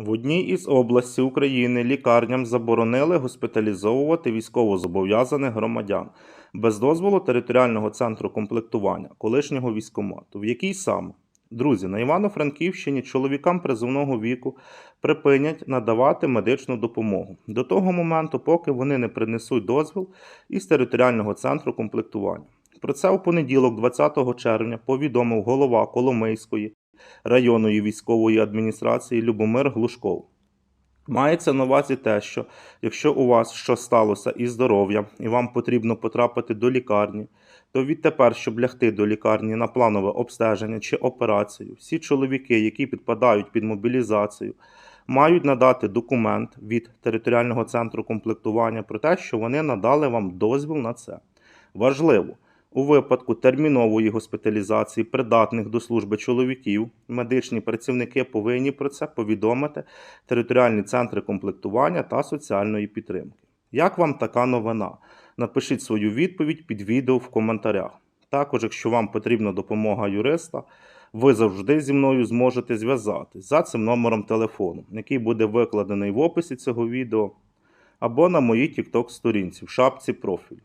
В одній із областей України лікарням заборонили госпіталізовувати військовозобов'язаних громадян без дозволу територіального центру комплектування колишнього військомату. В якій саме? Друзі, на Івано-Франківщині чоловікам призовного віку припинять надавати медичну допомогу до того моменту, поки вони не принесуть дозвіл із територіального центру комплектування. Про це у понеділок, 20 червня, повідомив голова Коломийської районної військової адміністрації Любомир Глушков. Мається на увазі те, що якщо у вас щось сталося із здоров'ям і вам потрібно потрапити до лікарні, то відтепер, щоб лягти до лікарні на планове обстеження чи операцію, всі чоловіки, які підпадають під мобілізацію, мають надати документ від територіального центру комплектування про те, що вони надали вам дозвіл на це. Важливо, у випадку термінової госпіталізації придатних до служби чоловіків, медичні працівники повинні про це повідомити територіальні центри комплектування та соціальної підтримки. Як вам така новина? Напишіть свою відповідь під відео в коментарях. Також, якщо вам потрібна допомога юриста, ви завжди зі мною зможете зв'язатись за цим номером телефону, який буде викладений в описі цього відео, або на моїй TikTok сторінці в шапці профілю.